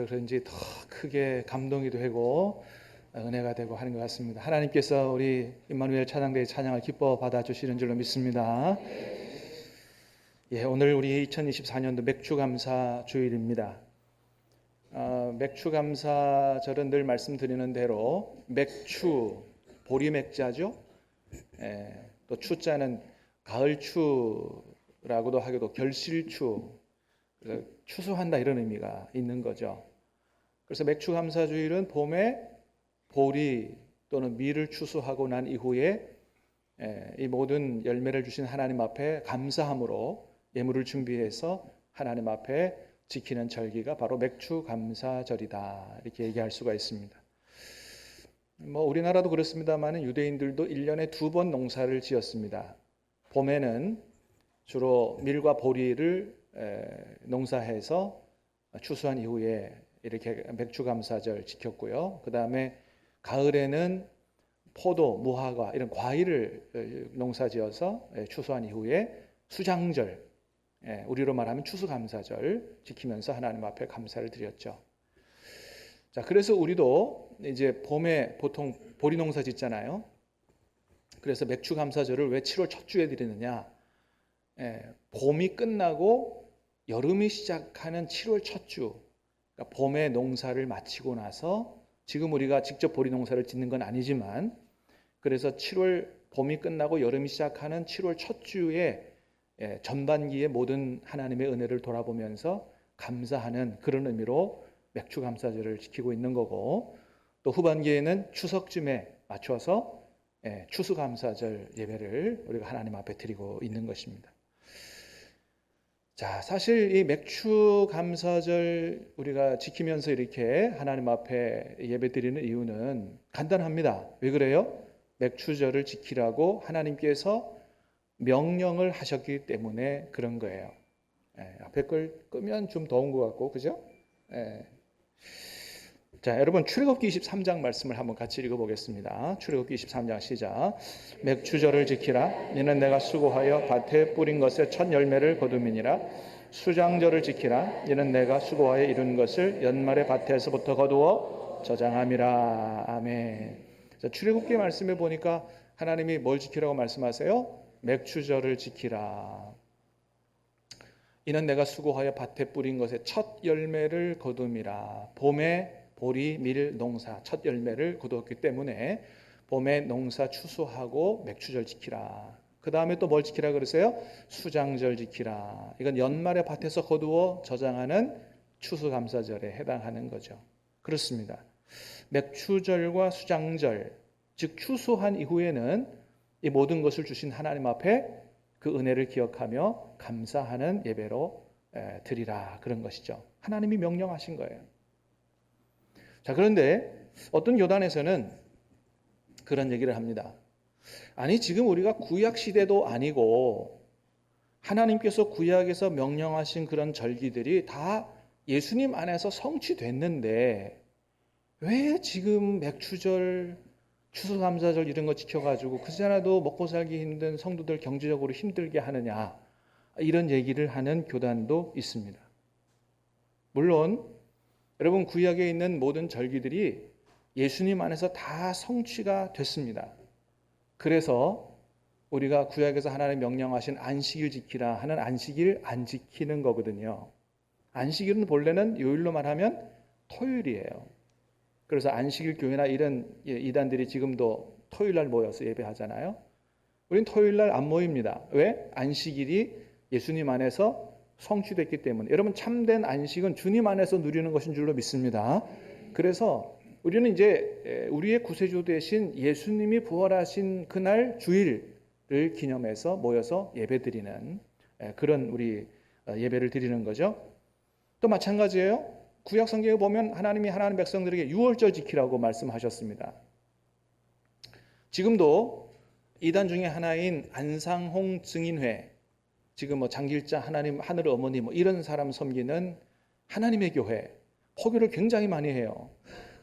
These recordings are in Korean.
그래서 그런지 더 크게 감동이 되고 은혜가 되고 하는 것 같습니다. 하나님께서 우리 임마누엘 찬양대의 찬양을 기뻐 받아주시는 줄로 믿습니다. 예, 오늘 우리 2024년도 맥주감사 주일입니다. 어, 맥주감사절은 늘 말씀드리는 대로 맥추, 보리맥자죠. 예, 또 추자는 가을추라고도 하기도 결실추, 추수한다 이런 의미가 있는 거죠. 그래서 맥추 감사주일은 봄에 보리 또는 밀을 추수하고 난 이후에 예, 이 모든 열매를 주신 하나님 앞에 감사함으로 예물을 준비해서 하나님 앞에 지키는 절기가 바로 맥추 감사절이다 이렇게 얘기할 수가 있습니다. 뭐 우리나라도 그렇습니다만 유대인들도 1년에 두 번 농사를 지었습니다. 봄에는 주로 밀과 보리를 농사해서 추수한 이후에 이렇게 맥주감사절 지켰고요. 그 다음에 가을에는 포도, 무화과 이런 과일을 농사지어서 추수한 이후에 수장절, 우리로 말하면 추수감사절 지키면서 하나님 앞에 감사를 드렸죠. 자, 그래서 우리도 이제 봄에 보통 보리 농사 짓잖아요. 그래서 맥주 감사절을 왜 7월 첫 주에 드리느냐? 예, 봄이 끝나고 여름이 시작하는 7월 첫 주, 그러니까 봄에 농사를 마치고 나서 지금 우리가 직접 보리 농사를 짓는 건 아니지만 그래서 7월 봄이 끝나고 여름이 시작하는 7월 첫 주에 예, 전반기의 모든 하나님의 은혜를 돌아보면서 감사하는 그런 의미로 맥주 감사절을 지키고 있는 거고 또 후반기에는 추석쯤에 맞춰서 예, 추수 감사절 예배를 우리가 하나님 앞에 드리고 있는 것입니다. 자, 사실 이 맥주 감사절 우리가 지키면서 이렇게 하나님 앞에 예배 드리는 이유는 간단합니다. 왜 그래요? 맥주절을 지키라고 하나님께서 명령을 하셨기 때문에 그런 거예요. 예, 앞에 걸 끄면 좀 더운 것 같고, 그죠? 예. 자, 여러분 출애굽기 23장 말씀을 한번 같이 읽어 보겠습니다. 출애굽기 23장 시작. 맥주절을 지키라. 이는 내가 수고하여 밭에 뿌린 것의 첫 열매를 거둠이니라. 수장절을 지키라. 이는 내가 수고하여 이룬 것을 연말의 밭에서부터 거두어 저장함이라. 아멘. 자, 출애굽기 말씀에 보니까 하나님이 뭘 지키라고 말씀하세요? 맥주절을 지키라. 이는 내가 수고하여 밭에 뿌린 것의 첫 열매를 거둠이라. 봄에 보리, 밀, 농사 첫 열매를 거두었기 때문에 봄에 농사 추수하고 맥추절 지키라. 그 다음에 또 뭘 지키라 그러세요? 수장절 지키라. 이건 연말에 밭에서 거두어 저장하는 추수감사절에 해당하는 거죠. 그렇습니다. 맥추절과 수장절, 즉 추수한 이후에는 이 모든 것을 주신 하나님 앞에 그 은혜를 기억하며 감사하는 예배로 드리라 그런 것이죠. 하나님이 명령하신 거예요. 자, 그런데 어떤 교단에서는 그런 얘기를 합니다. 아니, 지금 우리가 구약 시대도 아니고 하나님께서 구약에서 명령하신 그런 절기들이 다 예수님 안에서 성취됐는데 왜 지금 맥추절, 추수감사절 이런 거 지켜가지고 그전에도 먹고 살기 힘든 성도들 경제적으로 힘들게 하느냐 이런 얘기를 하는 교단도 있습니다. 물론 여러분 구약에 있는 모든 절기들이 예수님 안에서 다 성취가 됐습니다. 그래서 우리가 구약에서 하나님 명령하신 안식일 지키라 하는 안식일 안 지키는 거거든요. 안식일은 본래는 요일로 말하면 토요일이에요. 그래서 안식일 교회나 이런 예, 이단들이 지금도 토요일 날 모여서 예배하잖아요. 우린 토요일 날 안 모입니다. 왜? 안식일이 예수님 안에서 성취됐기 때문에 여러분 참된 안식은 주님 안에서 누리는 것인 줄로 믿습니다. 그래서 우리는 이제 우리의 구세주 대신 예수님이 부활하신 그날 주일을 기념해서 모여서 예배드리는 그런 우리 어, 예배를 드리는 거죠. 또 마찬가지예요. 구약 성경에 보면 하나님이 하나님 백성들에게 유월절 지키라고 말씀하셨습니다. 지금도 이단 중에 하나인 안상홍 증인회 지금 뭐 장길자 하나님 하늘 어머니 뭐 이런 사람 섬기는 하나님의 교회 포교를 굉장히 많이 해요.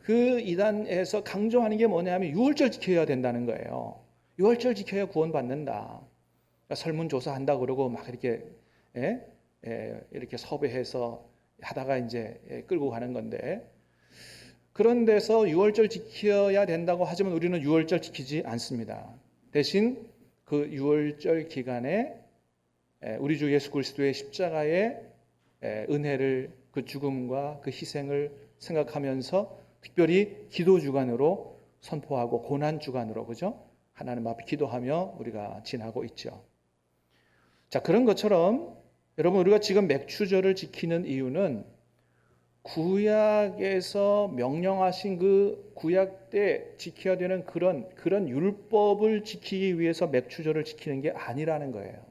그 이단에서 강조하는 게 뭐냐면 유월절 지켜야 된다는 거예요. 유월절 지켜야 구원받는다. 그러니까 설문조사 한다 그러고 막 이렇게 예? 예, 이렇게 섭외해서 하다가 이제 예, 끌고 가는 건데 그런 데서 유월절 지켜야 된다고 하지만 우리는 유월절 지키지 않습니다. 대신 그 유월절 기간에 예, 우리 주 예수 그리스도의 십자가의 예, 은혜를 그 죽음과 그 희생을 생각하면서 특별히 기도 주간으로 선포하고 고난 주간으로 그죠? 하나님 앞에 기도하며 우리가 지나고 있죠. 자, 그런 것처럼 여러분 우리가 지금 맥추절을 지키는 이유는 구약에서 명령하신 그 구약 때 지켜야 되는 그런 그런 율법을 지키기 위해서 맥추절을 지키는 게 아니라는 거예요.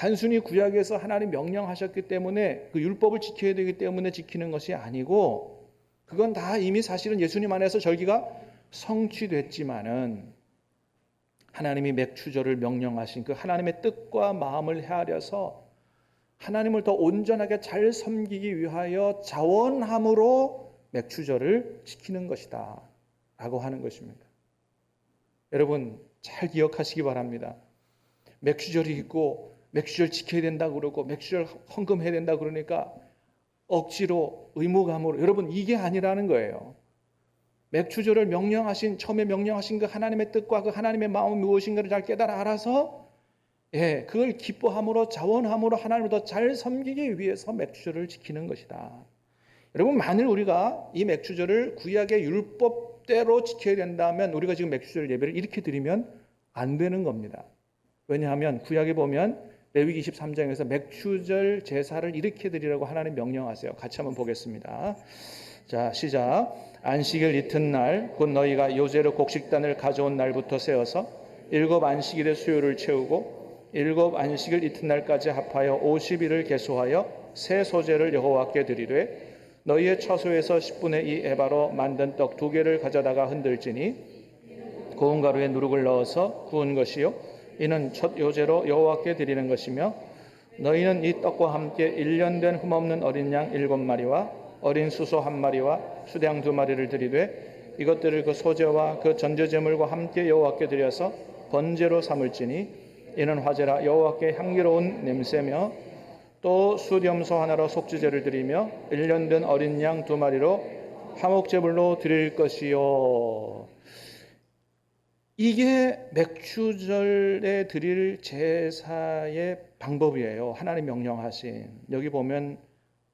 단순히 구약에서 하나님 명령하셨기 때문에 그 율법을 지켜야 되기 때문에 지키는 것이 아니고 그건 다 이미 사실은 예수님 안에서 절기가 성취됐지만은 하나님이 맥추절을 명령하신 그 하나님의 뜻과 마음을 헤아려서 하나님을 더 온전하게 잘 섬기기 위하여 자원함으로 맥추절을 지키는 것이다. 라고 하는 것입니다. 여러분, 잘 기억하시기 바랍니다. 맥추절이 있고, 맥추절 지켜야 된다 그러고, 맥추절 헌금해야 된다 그러니까 억지로 의무감으로, 여러분, 이게 아니라는 거예요. 맥추절을 명령하신 처음에 명령하신 그 하나님의 뜻과 그 하나님의 마음이 무엇인가를 잘 깨달아 알아서 예, 그걸 기뻐함으로 자원함으로 하나님을 더 잘 섬기기 위해서 맥추절을 지키는 것이다. 여러분 만일 우리가 이 맥추절을 구약의 율법대로 지켜야 된다면 우리가 지금 맥추절 예배를 이렇게 드리면 안 되는 겁니다. 왜냐하면 구약에 보면 레위기 23장에서 맥추절 제사를 이렇게 드리라고 하나님 명령하세요. 같이 한번 보겠습니다. 자, 시작. 안식일 이튿날 곧 너희가 요제로 곡식단을 가져온 날부터 세어서 일곱 안식일의 수요를 채우고 일곱 안식일 이튿날까지 합하여 50일을 계수하여 새 소재를 여호와께 드리되 너희의 처소에서 10분의 2 에바로 만든 떡 두 개를 가져다가 흔들지니 고운 가루에 누룩을 넣어서 구운 것이요 이는 첫 요제로 여호와께 드리는 것이며 너희는 이 떡과 함께 1년 된 흠없는 어린 양 일곱 마리와 어린 수소 한 마리와 수량 두 마리를 드리되 이것들을 그 소재와 그 전제제물과 함께 여호와께 드려서 번제로 삼을지니 이는 화제라 여호와께 향기로운 냄새며 또 수렴소 하나로 속죄제를 드리며 1년 된 어린 양 두 마리로 화목제물로 드릴 것이요 이게 맥추절에 드릴 제사의 방법이에요. 하나님 명령하신. 여기 보면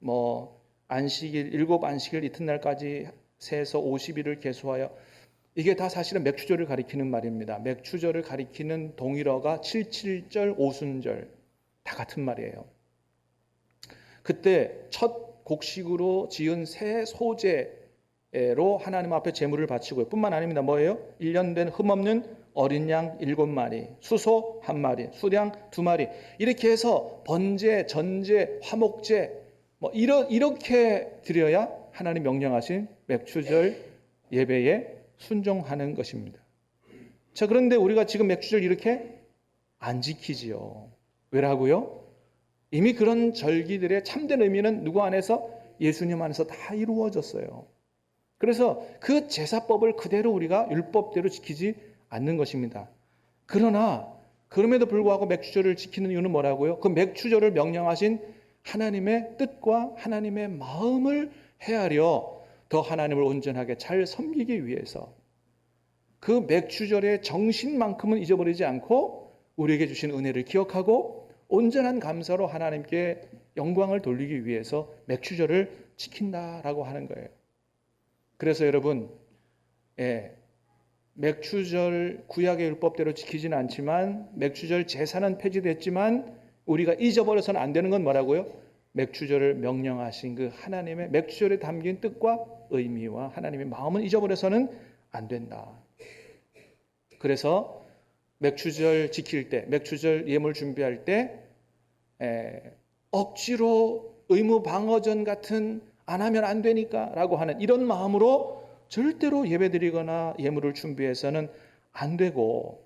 뭐 안식일 일곱 안식일 이튿날까지 세서 50일을 계수하여 이게 다 사실은 맥추절을 가리키는 말입니다. 맥추절을 가리키는 동일어가 77절, 오순절 다 같은 말이에요. 그때 첫 곡식으로 지은 새 소재 로 하나님 앞에 제물을 바치고요. 뿐만 아닙니다. 뭐예요? 1년 된 흠없는 어린 양 일곱 마리, 수소 한 마리, 수량 두 마리. 이렇게 해서 번제, 전제, 화목제 뭐 이러, 이렇게 드려야 하나님 명령하신 맥추절 예배에 순종하는 것입니다. 자, 그런데 우리가 지금 맥추절 이렇게 안 지키지요. 왜라고요? 이미 그런 절기들의 참된 의미는 누구 안에서? 예수님 안에서 다 이루어졌어요. 그래서 그 제사법을 그대로 우리가 율법대로 지키지 않는 것입니다. 그러나 그럼에도 불구하고 맥추절을 지키는 이유는 뭐라고요? 그 맥추절을 명령하신 하나님의 뜻과 하나님의 마음을 헤아려 더 하나님을 온전하게 잘 섬기기 위해서 그 맥주절의 정신만큼은 잊어버리지 않고 우리에게 주신 은혜를 기억하고 온전한 감사로 하나님께 영광을 돌리기 위해서 맥주절을 지킨다라고 하는 거예요. 그래서 여러분, 예, 맥주절 구약의 율법대로 지키지는 않지만 맥주절 제사는 폐지됐지만 우리가 잊어버려서는 안 되는 건 뭐라고요? 맥주절을 명령하신 그 하나님의 맥주절에 담긴 뜻과 의미와 하나님의 마음은 잊어버려서는 안 된다. 그래서 맥주절 지킬 때, 맥주절 예물 준비할 때 에, 억지로 의무 방어전 같은 안 하면 안 되니까 라고 하는 이런 마음으로 절대로 예배드리거나 예물을 준비해서는 안 되고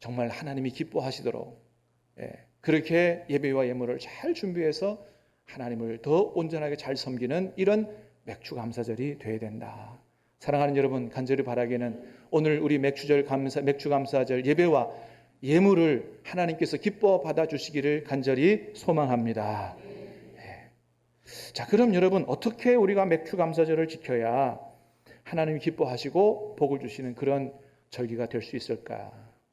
정말 하나님이 기뻐하시도록 예, 그렇게 예배와 예물을 잘 준비해서 하나님을 더 온전하게 잘 섬기는 이런 맥주 감사절이 되어야 된다. 사랑하는 여러분, 간절히 바라기는 오늘 우리 맥주절 감사, 맥주 감사절 예배와 예물을 하나님께서 기뻐 받아 주시기를 간절히 소망합니다. 예, 자, 그럼 여러분 어떻게 우리가 맥주 감사절을 지켜야 하나님이 기뻐하시고 복을 주시는 그런 절기가 될 수 있을까?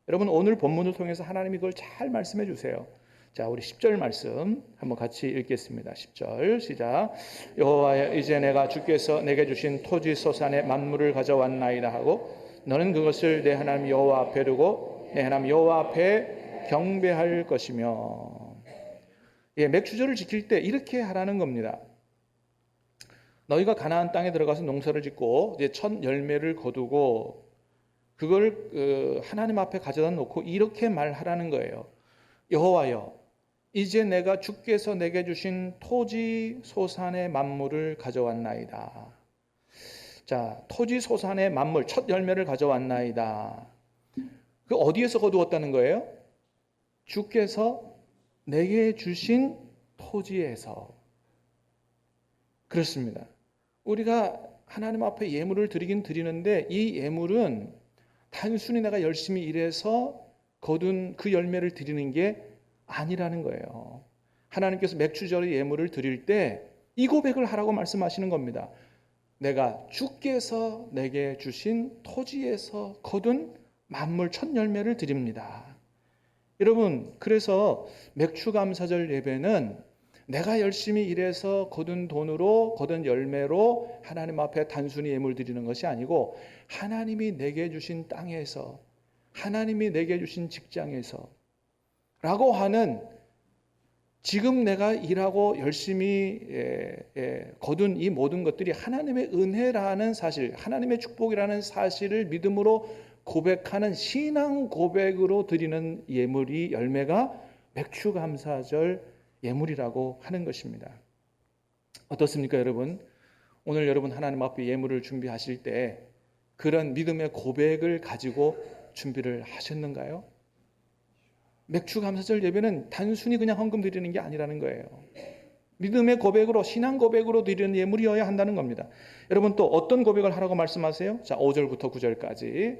여러분 오늘 본문을 통해서 하나님이 그걸 잘 말씀해 주세요. 자, 우리 10절 말씀 한번 같이 읽겠습니다. 10절 시작. 여호와여 이제 내가 주께서 내게 주신 토지 소산의 만물을 가져왔나이다 하고 너는 그것을 내 하나님 여호와 앞에 두고 내 하나님 여호와 앞에 경배할 것이며 예, 맥주절을 지킬 때 이렇게 하라는 겁니다. 너희가 가나안 땅에 들어가서 농사를 짓고 이제 첫 열매를 거두고 그걸 그 하나님 앞에 가져다 놓고 이렇게 말하라는 거예요. 여호와여, 이제 내가 주께서 내게 주신 토지 소산의 만물을 가져왔나이다. 자, 토지 소산의 만물 첫 열매를 가져왔나이다. 그 어디에서 거두었다는 거예요? 주께서 내게 주신 토지에서 그렇습니다. 우리가 하나님 앞에 예물을 드리긴 드리는데 이 예물은 단순히 내가 열심히 일해서 거둔 그 열매를 드리는 게 아니라는 거예요. 하나님께서 맥주절의 예물을 드릴 때 이 고백을 하라고 말씀하시는 겁니다. 내가 주께서 내게 주신 토지에서 거둔 만물 첫 열매를 드립니다. 여러분, 그래서 맥주 감사절 예배는 내가 열심히 일해서 거둔 돈으로 거둔 열매로 하나님 앞에 단순히 예물 드리는 것이 아니고 하나님이 내게 주신 땅에서 하나님이 내게 주신 직장에서 라고 하는 지금 내가 일하고 열심히 예, 예, 거둔 이 모든 것들이 하나님의 은혜라는 사실, 하나님의 축복이라는 사실을 믿음으로 고백하는 신앙 고백으로 드리는 예물이 열매가 맥주 감사절 예물이라고 하는 것입니다. 어떻습니까, 여러분? 오늘 여러분 하나님 앞에 예물을 준비하실 때 그런 믿음의 고백을 가지고 준비를 하셨는가요? 맥주 감사절 예배는 단순히 그냥 헌금 드리는 게 아니라는 거예요. 믿음의 고백으로 신앙 고백으로 드리는 예물이어야 한다는 겁니다. 여러분 또 어떤 고백을 하라고 말씀하세요? 자, 5절부터 9절까지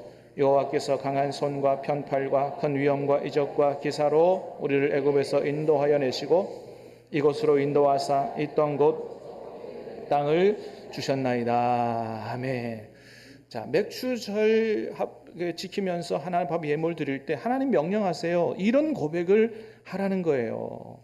여호와께서 강한 손과 편팔과 큰 위엄과 이적과 기사로 우리를 애굽에서 인도하여 내시고 이곳으로 인도하사 있던 곳 땅을 주셨나이다. 아멘. 자, 맥주절 그 지키면서 하나님 밥 예물 드릴 때 하나님 명령하세요. 이런 고백을 하라는 거예요.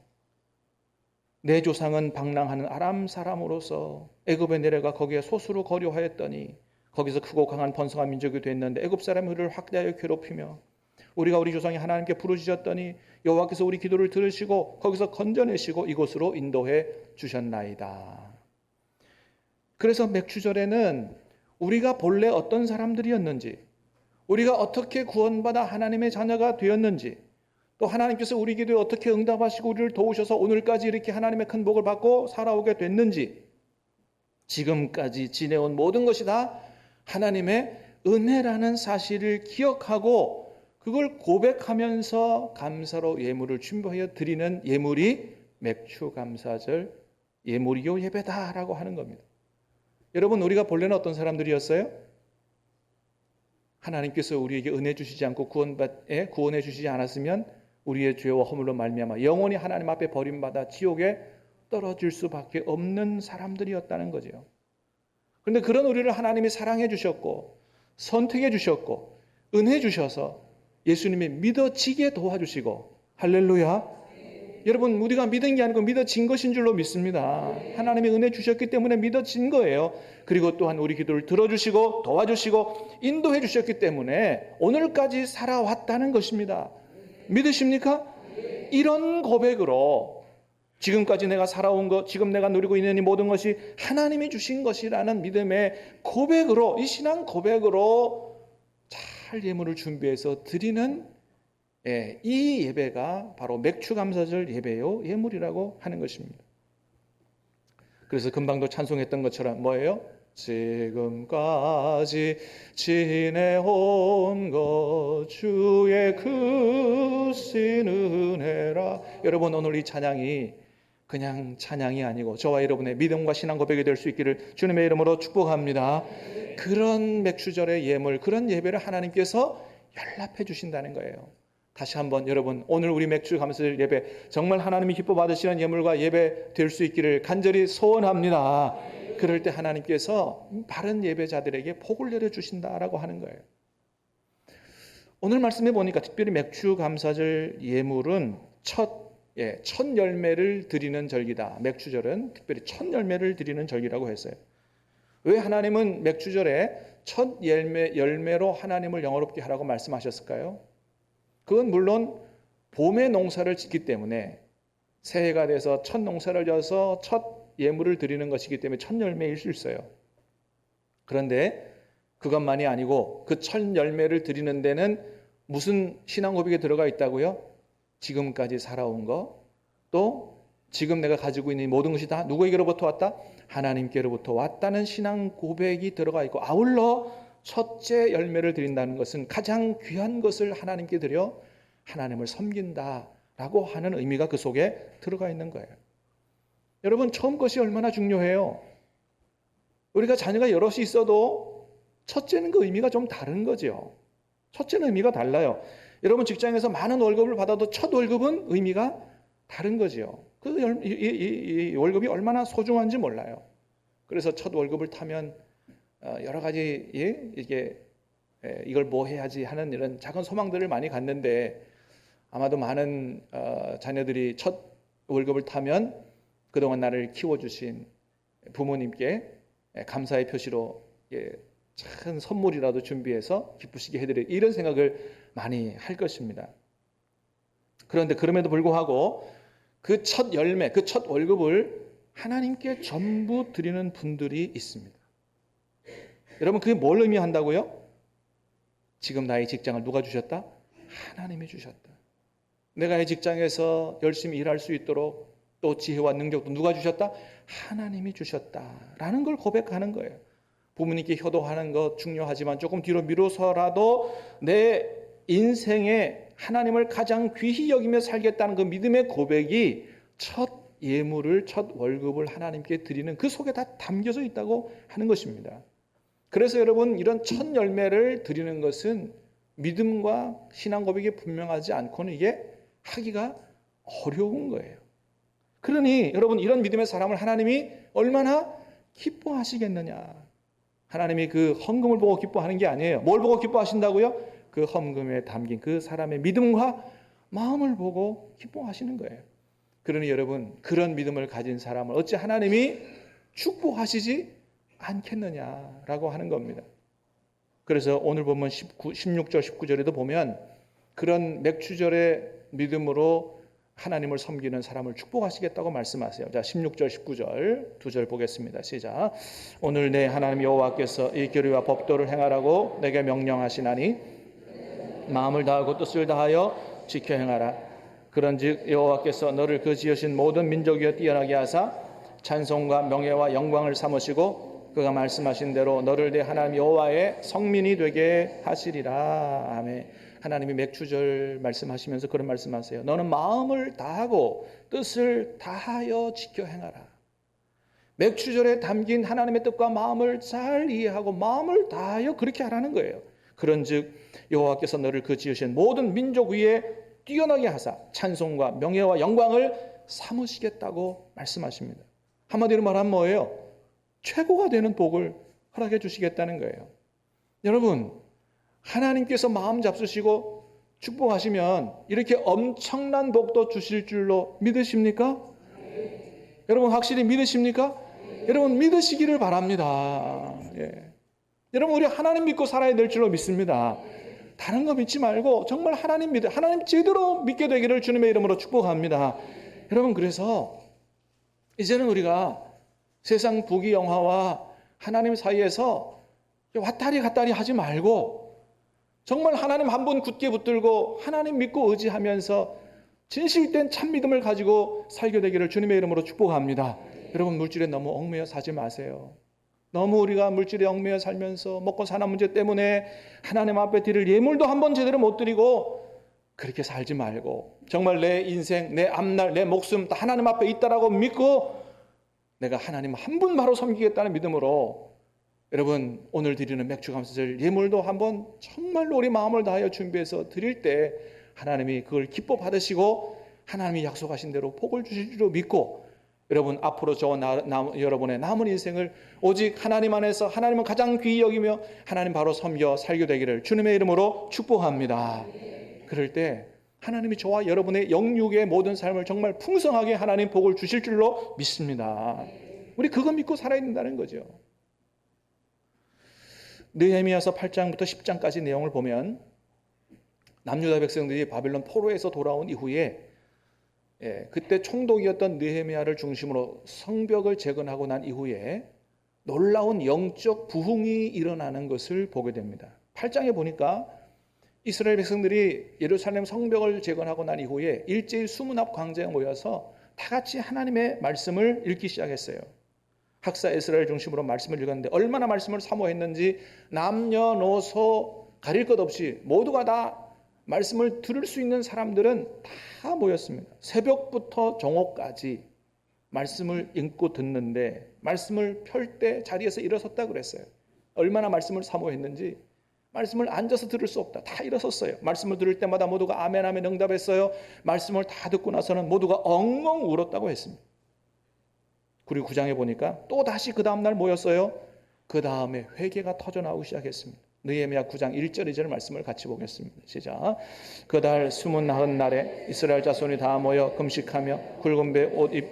내 조상은 방랑하는 아람 사람으로서 애굽에 내려가 거기에 소수로 거류하였더니 거기서 크고 강한 번성한 민족이 됐는데 애굽 사람이 우리를 확대하여 괴롭히며 우리가 우리 조상이 하나님께 부르짖었더니 여호와께서 우리 기도를 들으시고 거기서 건져내시고 이곳으로 인도해 주셨나이다. 그래서 맥주절에는 우리가 본래 어떤 사람들이었는지 우리가 어떻게 구원받아 하나님의 자녀가 되었는지 또 하나님께서 우리 기도에 어떻게 응답하시고 우리를 도우셔서 오늘까지 이렇게 하나님의 큰 복을 받고 살아오게 됐는지 지금까지 지내온 모든 것이 다 하나님의 은혜라는 사실을 기억하고 그걸 고백하면서 감사로 예물을 준비하여 드리는 예물이 맥주 감사절 예물이요 예배다라고 하는 겁니다. 여러분 우리가 본래는 어떤 사람들이었어요? 하나님께서 우리에게 은혜 주시지 않고 구원받 구원해 주시지 않았으면 우리의 죄와 허물로 말미암아 영원히 하나님 앞에 버림받아 지옥에 떨어질 수밖에 없는 사람들이었다는 거죠. 그런데 그런 우리를 하나님이 사랑해 주셨고 선택해 주셨고 은혜 주셔서 예수님이 믿어지게 도와주시고 할렐루야. 여러분 우리가 믿은 게 아니고 믿어진 것인 줄로 믿습니다. 하나님이 은혜 주셨기 때문에 믿어진 거예요. 그리고 또한 우리 기도를 들어주시고 도와주시고 인도해 주셨기 때문에 오늘까지 살아왔다는 것입니다. 믿으십니까? 이런 고백으로 지금까지 내가 살아온 것, 지금 내가 누리고 있는 이 모든 것이 하나님이 주신 것이라는 믿음의 고백으로, 이 신앙 고백으로 잘 예물을 준비해서 드리는 예, 이 예배가 바로 맥주감사절 예배요, 예물이라고 하는 것입니다. 그래서 금방도 찬송했던 것처럼 뭐예요? 지금까지 지내온 것 주의 크신 은혜라 여러분 오늘 이 찬양이 그냥 찬양이 아니고 저와 여러분의 믿음과 신앙 고백이 될 수 있기를 주님의 이름으로 축복합니다. 그런 맥주절의 예물, 그런 예배를 하나님께서 연락해 주신다는 거예요. 다시 한번 여러분 오늘 우리 맥주 감사절 예배 정말 하나님이 기뻐 받으시는 예물과 예배 될 수 있기를 간절히 소원합니다. 그럴 때 하나님께서 바른 예배자들에게 복을 내려 주신다라고 하는 거예요. 오늘 말씀해 보니까 특별히 맥주 감사절 예물은 첫 예, 첫 열매를 드리는 절기다. 맥주절은 특별히 첫 열매를 드리는 절기라고 했어요. 왜 하나님은 맥주절에 첫 열매, 열매로 하나님을 영어롭게 하라고 말씀하셨을까요? 그건 물론 봄의 농사를 짓기 때문에 새해가 돼서 첫 농사를 져서 첫 예물을 드리는 것이기 때문에 첫 열매일 수 있어요. 그런데 그것만이 아니고 그 첫 열매를 드리는 데는 무슨 신앙 고백이 들어가 있다고요? 지금까지 살아온 거, 또 지금 내가 가지고 있는 모든 것이 다 누구에게로부터 왔다? 하나님께로부터 왔다는 신앙 고백이 들어가 있고 아울러 첫째 열매를 드린다는 것은 가장 귀한 것을 하나님께 드려 하나님을 섬긴다라고 하는 의미가 그 속에 들어가 있는 거예요. 여러분 처음 것이 얼마나 중요해요. 우리가 자녀가 여럿이 있어도 첫째는 그 의미가 좀 다른 거죠. 첫째는 의미가 달라요. 여러분 직장에서 많은 월급을 받아도 첫 월급은 의미가 다른 거지요. 그 열- 이, 이- 이 월급이 얼마나 소중한지 몰라요. 그래서 첫 월급을 타면 어, 여러 가지 예? 이게 에, 이걸 뭐 해야지 하는 이런 작은 소망들을 많이 갖는데 아마도 많은 어, 자녀들이 첫 월급을 타면 그동안 나를 키워주신 부모님께 에, 감사의 표시로 예, 큰 선물이라도 준비해서 기쁘시게 해드려 이런 생각을 많이 할 것입니다. 그런데 그럼에도 불구하고 그 첫 열매, 그 첫 월급을 하나님께 전부 드리는 분들이 있습니다. 여러분 그게 뭘 의미한다고요? 지금 나의 직장을 누가 주셨다? 하나님이 주셨다. 내가 이 직장에서 열심히 일할 수 있도록 또 지혜와 능력도 누가 주셨다? 하나님이 주셨다라는 걸 고백하는 거예요. 부모님께 효도하는 것 중요하지만 조금 뒤로 미뤄서라도 내 인생에 하나님을 가장 귀히 여기며 살겠다는 그 믿음의 고백이 첫 예물을 첫 월급을 하나님께 드리는 그 속에 다 담겨져 있다고 하는 것입니다. 그래서 여러분 이런 첫 열매를 드리는 것은 믿음과 신앙 고백이 분명하지 않고는 이게 하기가 어려운 거예요. 그러니 여러분 이런 믿음의 사람을 하나님이 얼마나 기뻐하시겠느냐. 하나님이 그 헌금을 보고 기뻐하는 게 아니에요. 뭘 보고 기뻐하신다고요? 그 헌금에 담긴 그 사람의 믿음과 마음을 보고 기뻐하시는 거예요. 그러니 여러분 그런 믿음을 가진 사람을 어찌 하나님이 축복하시지 않겠느냐라고 하는 겁니다. 그래서 오늘 보면 19, 16절 19절에도 보면 그런 맥주절의 믿음으로 하나님을 섬기는 사람을 축복하시겠다고 말씀하세요. 자, 16절 19절 두 절 보겠습니다. 시작. 오늘 내 하나님 여호와께서 이 교리와 법도를 행하라고 내게 명령하시나니 마음을 다하고 뜻을 다하여 지켜 행하라. 그런즉 여호와께서 너를 그 지으신 모든 민족 위에 뛰어나게 하사 찬송과 명예와 영광을 삼으시고 그가 말씀하신 대로 너를 내 하나님 여호와의 성민이 되게 하시리라. 아멘. 하나님이 맥주절 말씀하시면서 그런 말씀하세요. 너는 마음을 다하고 뜻을 다하여 지켜 행하라. 맥주절에 담긴 하나님의 뜻과 마음을 잘 이해하고 마음을 다하여 그렇게 하라는 거예요. 그런즉 여호와께서 너를 그 지으신 모든 민족 위에 뛰어나게 하사 찬송과 명예와 영광을 삼으시겠다고 말씀하십니다. 한마디로 말하면 뭐예요? 최고가 되는 복을 허락해 주시겠다는 거예요. 여러분, 하나님께서 마음 잡수시고 축복하시면 이렇게 엄청난 복도 주실 줄로 믿으십니까? 여러분 확실히 믿으십니까? 여러분 믿으시기를 바랍니다. 예. 여러분 우리 하나님 믿고 살아야 될 줄로 믿습니다. 다른 거 믿지 말고 정말 하나님 믿어 하나님 제대로 믿게 되기를 주님의 이름으로 축복합니다. 여러분 그래서 이제는 우리가 세상 부귀 영화와 하나님 사이에서 왔다리 갔다리 하지 말고 정말 하나님 한분 굳게 붙들고 하나님 믿고 의지하면서 진실된 참 믿음을 가지고 살게 되기를 주님의 이름으로 축복합니다. 여러분 물질에 너무 얽매여 사지 마세요. 너무 우리가 물질에 얽매여 살면서 먹고 사는 문제 때문에 하나님 앞에 드릴 예물도 한 번 제대로 못 드리고 그렇게 살지 말고 정말 내 인생, 내 앞날, 내 목숨 다 하나님 앞에 있다라고 믿고 내가 하나님 한 분 바로 섬기겠다는 믿음으로 여러분 오늘 드리는 맥주 감사절 예물도 한번 정말로 우리 마음을 다하여 준비해서 드릴 때 하나님이 그걸 기뻐 받으시고 하나님이 약속하신 대로 복을 주실 줄로 믿고 여러분 앞으로 저 나, 나, 여러분의 남은 인생을 오직 하나님 안에서 하나님을 가장 귀히 여기며 하나님 바로 섬겨 살게 되기를 주님의 이름으로 축복합니다. 그럴 때 하나님이 저와 여러분의 영육의 모든 삶을 정말 풍성하게 하나님 복을 주실 줄로 믿습니다. 우리 그거 믿고 살아야 된다는 거죠. 느헤미야서 8장부터 10장까지 내용을 보면 남유다 백성들이 바벨론 포로에서 돌아온 이후에 예, 그때 총독이었던 느헤미야를 중심으로 성벽을 재건하고 난 이후에 놀라운 영적 부흥이 일어나는 것을 보게 됩니다. 8장에 보니까 이스라엘 백성들이 예루살렘 성벽을 재건하고 난 이후에 일제히 수문 앞 광장에 모여서 다 같이 하나님의 말씀을 읽기 시작했어요. 학사 에스라엘 중심으로 말씀을 읽었는데 얼마나 말씀을 사모했는지 남녀노소 가릴 것 없이 모두가 다 말씀을 들을 수 있는 사람들은 다 모였습니다. 새벽부터 정오까지 말씀을 읽고 듣는데 말씀을 펼 때 자리에서 일어섰다 그랬어요. 얼마나 말씀을 사모했는지 말씀을 앉아서 들을 수 없다. 다 일어섰어요. 말씀을 들을 때마다 모두가 아멘 아멘 응답했어요. 말씀을 다 듣고 나서는 모두가 엉엉 울었다고 했습니다. 그리고 9장에 보니까 또 다시 그 다음 날 모였어요. 그 다음에 회개가 터져 나오기 시작했습니다. 느헤미야 9장 1절 2절 말씀을 같이 보겠습니다. 시작. 그달 숨은 나흔 날에 이스라엘 자손이 다 모여 금식하며 굵은 배 옷입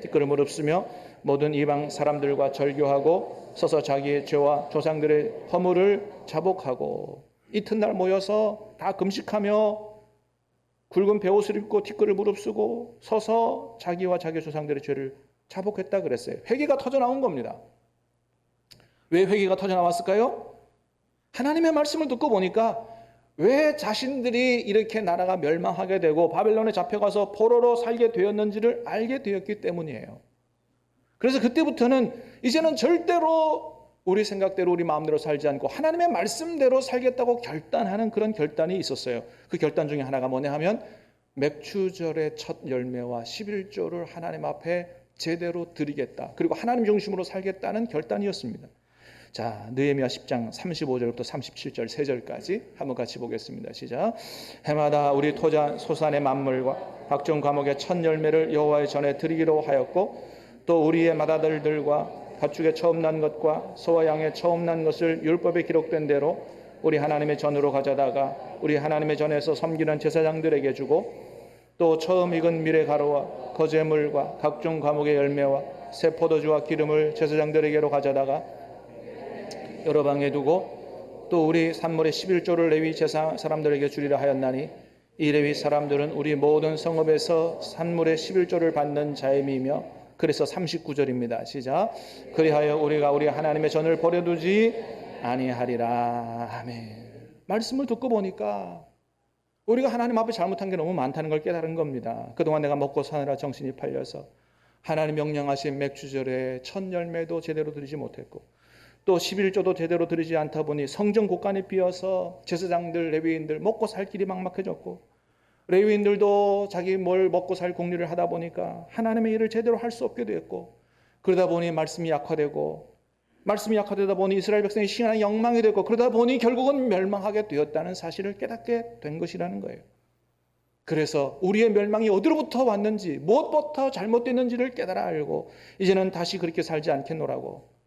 티끌을 무릅쓰며 모든 이방 사람들과 절교하고 서서 자기의 죄와 조상들의 허물을 자복하고 이튿날 모여서 다 금식하며 굵은 배옷을 입고 티끌을 무릅쓰고 서서 자기와 자기 조상들의 죄를 자복했다 그랬어요. 회개가 터져 나온 겁니다. 왜 회개가 터져 나왔을까요? 하나님의 말씀을 듣고 보니까 왜 자신들이 이렇게 나라가 멸망하게 되고 바벨론에 잡혀가서 포로로 살게 되었는지를 알게 되었기 때문이에요. 그래서 그때부터는 이제는 절대로 우리 생각대로 우리 마음대로 살지 않고 하나님의 말씀대로 살겠다고 결단하는 그런 결단이 있었어요. 그 결단 중에 하나가 뭐냐 하면 맥추절의 첫 열매와 11조를 하나님 앞에 제대로 드리겠다. 그리고 하나님 중심으로 살겠다는 결단이었습니다. 자, 느헤미야 10장 35절부터 37절 3절까지 한번 같이 보겠습니다. 시작. 해마다 우리 토자 소산의 만물과 각종 과목의 첫 열매를 여호와의 전에 드리기로 하였고 또 우리의 맏아들들과 가축의 처음 난 것과 소와 양의 처음 난 것을 율법에 기록된 대로 우리 하나님의 전으로 가져다가 우리 하나님의 전에서 섬기는 제사장들에게 주고 또 처음 익은 밀의 가루와 거제물과 각종 과목의 열매와 새 포도주와 기름을 제사장들에게로 가져다가 여러 방에 두고 또 우리 산물의 11조를 레위 제사 사람들에게 주리라 하였나니 이 레위 사람들은 우리 모든 성읍에서 산물의 11조를 받는 자임이며 그래서 39절입니다. 시작. 그리하여 우리가 우리 하나님의 전을 버려두지 아니하리라. 아멘. 말씀을 듣고 보니까 우리가 하나님 앞에 잘못한 게 너무 많다는 걸 깨달은 겁니다. 그동안 내가 먹고 사느라 정신이 팔려서 하나님 명령하신 맥주절에 첫 열매도 제대로 드리지 못했고 또 11조도 제대로 드리지 않다 보니 성전 곳간이 비어서 제사장들 레위인들 먹고 살 길이 막막해졌고 레위인들도 자기 뭘 먹고 살 공리를 하다 보니까 하나님의 일을 제대로 할 수 없게 되었고 그러다 보니 말씀이 약화되고 말씀이 약화되다 보니 이스라엘 백성의 신앙이 영망이 되고 그러다 보니 결국은 멸망하게 되었다는 사실을 깨닫게 된 것이라는 거예요. 그래서 우리의 멸망이 어디로부터 왔는지 무엇부터 잘못됐는지를 깨달아 알고 이제는 다시 그렇게 살지 않겠노라고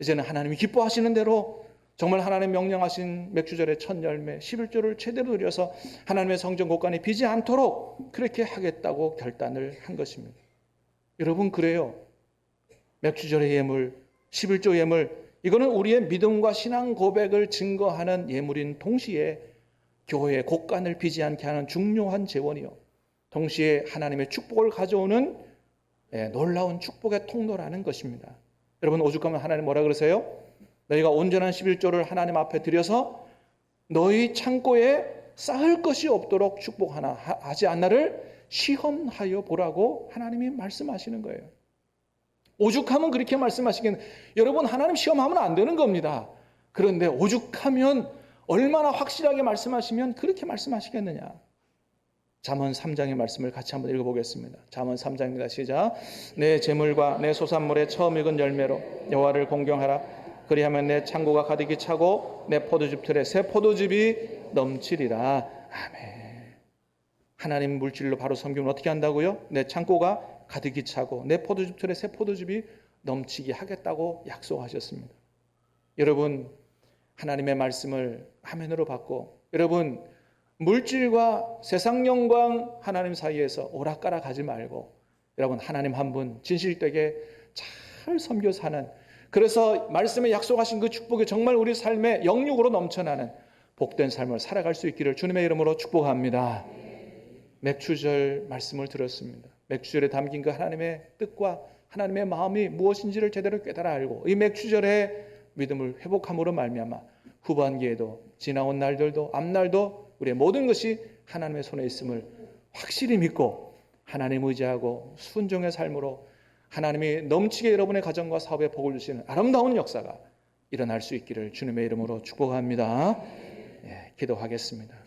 이제는 하나님이 기뻐하시는 대로 정말 하나님 명령하신 맥주절의 첫 열매 11조를 최대로 드려서 하나님의 성전 곳간에 비지 않도록 그렇게 하겠다고 결단을 한 것입니다. 여러분 그래요. 맥주절의 예물, 11조 예물 이거는 우리의 믿음과 신앙 고백을 증거하는 예물인 동시에 교회의 곳간을 비지 않게 하는 중요한 재원이요. 동시에 하나님의 축복을 가져오는 예, 놀라운 축복의 통로라는 것입니다. 여러분 오죽하면 하나님 뭐라 그러세요? 너희가 온전한 11조를 하나님 앞에 드려서 너희 창고에 쌓을 것이 없도록 축복하나 하지 않나를 시험하여 보라고 하나님이 말씀하시는 거예요. 오죽하면 그렇게 말씀하시겠는 여러분 하나님 시험하면 안 되는 겁니다. 그런데 오죽하면 얼마나 확실하게 말씀하시면 그렇게 말씀하시겠느냐. 잠언 3장의 말씀을 같이 한번 읽어보겠습니다. 잠언 3장입니다. 시작. 내 재물과 내 소산물의 처음 익은 열매로 여호와를 공경하라. 그리하면 내 창고가 가득히 차고 내 포도즙 틀에 새 포도즙이 넘치리라. 아멘. 하나님 물질로 바로 섬기면 어떻게 한다고요? 내 창고가 가득히 차고 내 포도즙 틀에 새 포도즙이 넘치게 하겠다고 약속하셨습니다. 여러분 하나님의 말씀을 화면으로 받고 여러분 물질과 세상 영광 하나님 사이에서 오락가락 하지 말고 여러분 하나님 한 분 진실되게 잘 섬겨 사는 그래서 말씀에 약속하신 그 축복이 정말 우리 삶에 영육으로 넘쳐나는 복된 삶을 살아갈 수 있기를 주님의 이름으로 축복합니다. 맥주절 말씀을 들었습니다. 맥주절에 담긴 그 하나님의 뜻과 하나님의 마음이 무엇인지를 제대로 깨달아 알고 이 맥주절의 믿음을 회복함으로 말미암아 후반기에도 지나온 날들도 앞날도 우리의 모든 것이 하나님의 손에 있음을 확실히 믿고 하나님 의지하고 순종의 삶으로 하나님이 넘치게 여러분의 가정과 사업에 복을 주시는 아름다운 역사가 일어날 수 있기를 주님의 이름으로 축복합니다. 예, 기도하겠습니다.